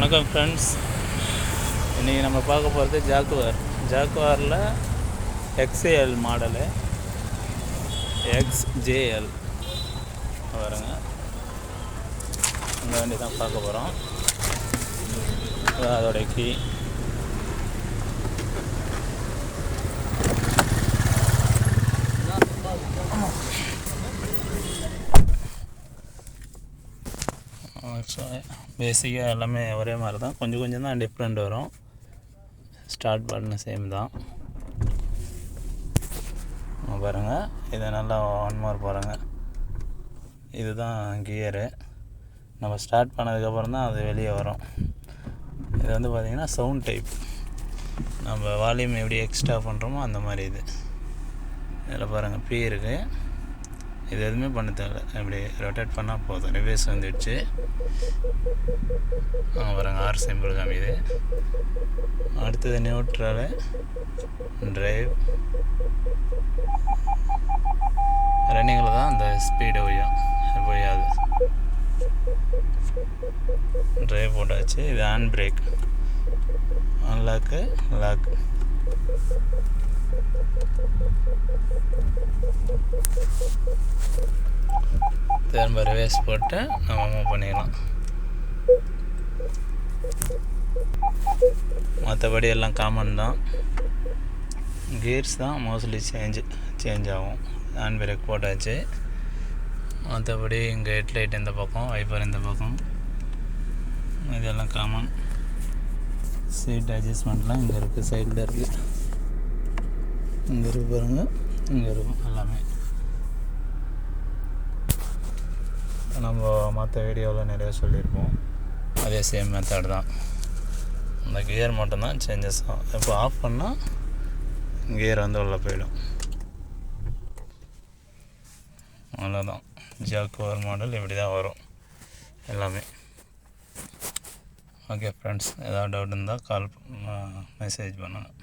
வணக்கம் ஃப்ரெண்ட்ஸ் இன்றைக்கி நம்ம பார்க்க போகிறது ஜாக்குவார் ஜாக்குவாரில் எக்ஸ்ஏஎல் மாடலு எக்ஸ்ஜேஎல் பாருங்க. இந்த வண்டி தான் பார்க்க போகிறோம் அதோடைய கீ பேசிக்காக எல்லாமே ஒரே மாதிரி தான் கொஞ்சம் கொஞ்சம் தான் டிஃப்ரெண்ட் வரும். ஸ்டார்ட் பண்ண சேம் தான். பாருங்கள் இதை நல்லா ஒன் மார் பாருங்கள் இதுதான் கியரு நம்ம ஸ்டார்ட் பண்ணதுக்கப்புறம் தான் அது வெளியே வரும். இது வந்து பார்த்திங்கன்னா சவுண்ட் டைப் நம்ம வால்யூம் எப்படி எக்ஸ்ட்ரா பண்ணுறோமோ அந்த மாதிரி இது. இதில் பாருங்கள் பி இருக்குது இது எதுவுமே பண்ண தேவையில்ல. இப்படி ரொட்டேட் பண்ணால் போதும். ரிவேஸ் வந்துடுச்சு. ஆ பாருங்க ஆர் சிம்பிள் காமிது அடுத்தது நியூட்ரலு டிரைவ் ரன்னிங்கில் தான்? அந்த ஸ்பீடு ஒய்யும் பொய்யாது டிரைவ் போட்டாச்சு. இது ஹேண்ட் பிரேக் அன்லாக்கு லாக் திரும்ப ரிவேஸ் போட்டு நம்ம மூவ் பண்ணிடலாம். மற்றபடி எல்லாம் காமன் தான். கியர்ஸ் தான் மோஸ்ட்லி சேஞ்சு சேஞ்ச் ஆகும். ஹேண்ட் பிரேக் போட்டாச்சு. மற்றபடி இங்கே ஹெட்லைட் இந்த பக்கம் வைப்பர் இந்த பக்கம். இதெல்லாம் காமன் சீட் அட்ஜஸ்ட்மெண்ட்லாம் இங்கே இருக்குது சைடில் இருக்குது இங்கே இருக்கு பாருங்கள் இங்கே இருக்கும் எல்லாமே. நம்ம மற்ற வீடியோவில் நிறைய சொல்லியிருப்போம். அதே சேம் மெத்தட் தான். இந்த கியர் மட்டும்தான் சேஞ்சஸ் ஆகும். இப்போ ஆஃப் பண்ணால் கியர் வந்து உள்ளே போயிடும். அவ்வளோதான் ஜாக்குவார் மாடல் இப்படி தான் வரும். எல்லாமே. ஓகே ஃப்ரெண்ட்ஸ் ஏதாவது டவுட் இருந்தால் கால் மெசேஜ் பண்ணுங்கள்